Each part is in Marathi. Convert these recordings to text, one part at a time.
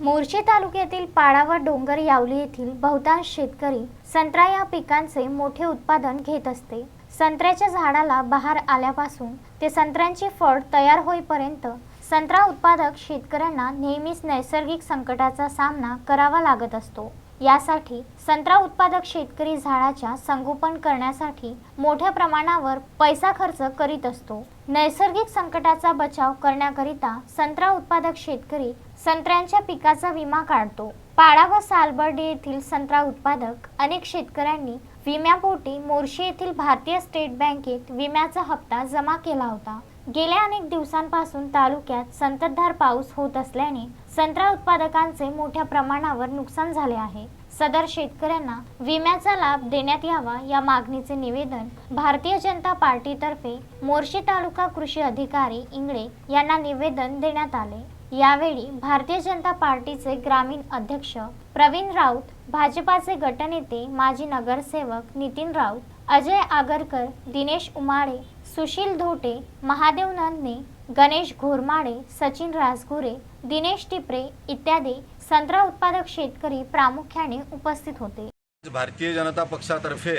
मोर्शी तालुक्यातील पाडा व डोंगर यावली येथील बहुतांश शेतकरी संत्रा या पिकांचे मोठे उत्पादन घेत असते. संत्र्याच्या झाडाला बहार आल्यापासून ते संत्र्यांची फळ तयार होईपर्यंत संत्रा उत्पादक शेतकऱ्यांना नेहमीच नैसर्गिक संकटाचा सामना करावा लागत असतो. यासाठी संत्रा उत्पादक शेतकरी झाडाच्या संगोपन करण्यासाठी मोठ्या प्रमाणावर पैसा खर्च करीत असतो. नैसर्गिक संकटाचा बचाव करण्याकरिता संत्रा उत्पादक शेतकरी संत्र्यांच्या पिकाचा विमा काढतो. पाडा व सालबर्डी येथील संत्रा उत्पादक अनेक शेतकऱ्यांनी विम्यापोटी मोर्शी येथील भारतीय स्टेट बँकेत विम्याचा हप्ता जमा केला होता. गेल्या अनेक दिवसांपासून तालुक्यात संततधार पाऊस होत असल्याने संत्रा उत्पादकांचे मोठ्या प्रमाणावर नुकसान झाले आहे. सदर शेतकऱ्यांना विम्याचा लाभ देण्यात यावा या मागणीचे निवेदन भारतीय जनता पार्टीतर्फे मोर्शी तालुका कृषी अधिकारी इंगळे यांना निवेदन देण्यात आले. यावेळी भारतीय जनता पार्टीचे ग्रामीण अध्यक्ष प्रवीण राऊत भाजपाचे गटनेते माजी नगरसेवक नितीन राऊत अजय आगरकर दिनेश उमाळे सुशील धोटे महादेव नंदने गणेश घोरमाडे सचिन राजगुरे दिनेश टिपरे इत्यादी संत्रा उत्पादक शेतकरी प्रामुख्याने उपस्थित होते. भारतीय जनता पक्षातर्फे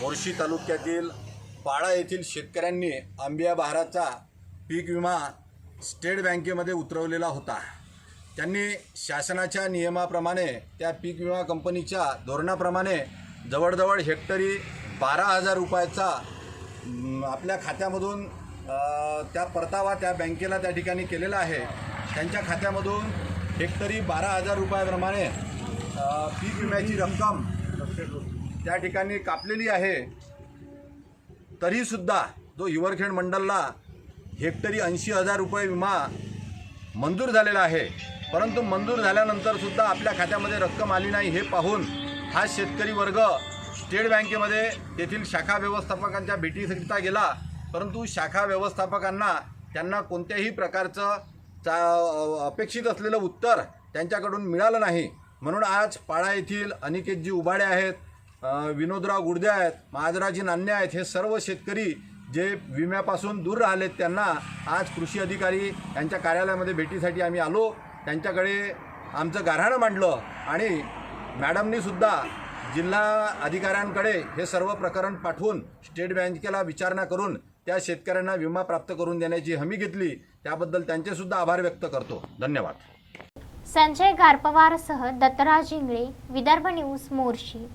मोर्शी तालुक्यातील पाळा येथील शेतकऱ्यांनी आंबिया बहाराचा पीक विमा स्टेट बँकेमध्ये उतरवलेला होता. त्यांनी शासनाच्या नियमाप्रमाणे त्या पीक विमा कंपनीच्या धोरणाप्रमाणे जवळजवळ हेक्टरी बारा हजार रुपयाचा आपल्या खात्यामधून त्या परतावा त्या बँकेला त्या ठिकाणी केलेला आहे. त्यांच्या खात्यामधून हेक्टरी बारा हजार रुपयाप्रमाणे पीक विम्याची रक्कम त्या ठिकाणी कापलेली आहे. तरीसुद्धा जो हिवरखेड मंडलला हेक्टरी ऐंशी हजार रुपये विमा मंजूर झालेला आहे. परंतु मंजूर झाल्यानंतरसुद्धा आपल्या खात्यामध्ये रक्कम आली नाही. हे पाहून हा शेतकरी वर्ग स्टेट बँकेमध्ये तेथील शाखा व्यवस्थापकांच्या भेटीकरिता गेला. परंतु शाखा व्यवस्थापकांना त्यांना कोणत्याही प्रकारचं चा अपेक्षित असलेलं उत्तर त्यांच्याकडून मिळालं नाही. म्हणून आज पाळा येथील अनिकेतजी उबाडे आहेत विनोदराव गुडदे आहेत महाजराजी नान्ने आहेत हे सर्व शेतकरी जे विम्यापासून दूर राहिलेत त्यांना आज कृषी अधिकारी यांच्या कार्यालयामध्ये भेटीसाठी आम्ही आलो. त्यांच्याकडे आमचं गाऱ्हाणं मांडलं आणि मॅडमनी सुद्धा जिल्हा अधिकाऱ्यांकडे हे सर्व प्रकरण पाठवून स्टेट बँकेला विचारणा करून त्या शेतकऱ्यांना विमा प्राप्त करून देण्याची हमी घेतली. त्याबद्दल त्यांचे सुद्धा आभार व्यक्त करतो. धन्यवाद. संजय गारपवारसह दत्तराज इंगळे विदर्भ न्यूज मोर्शी.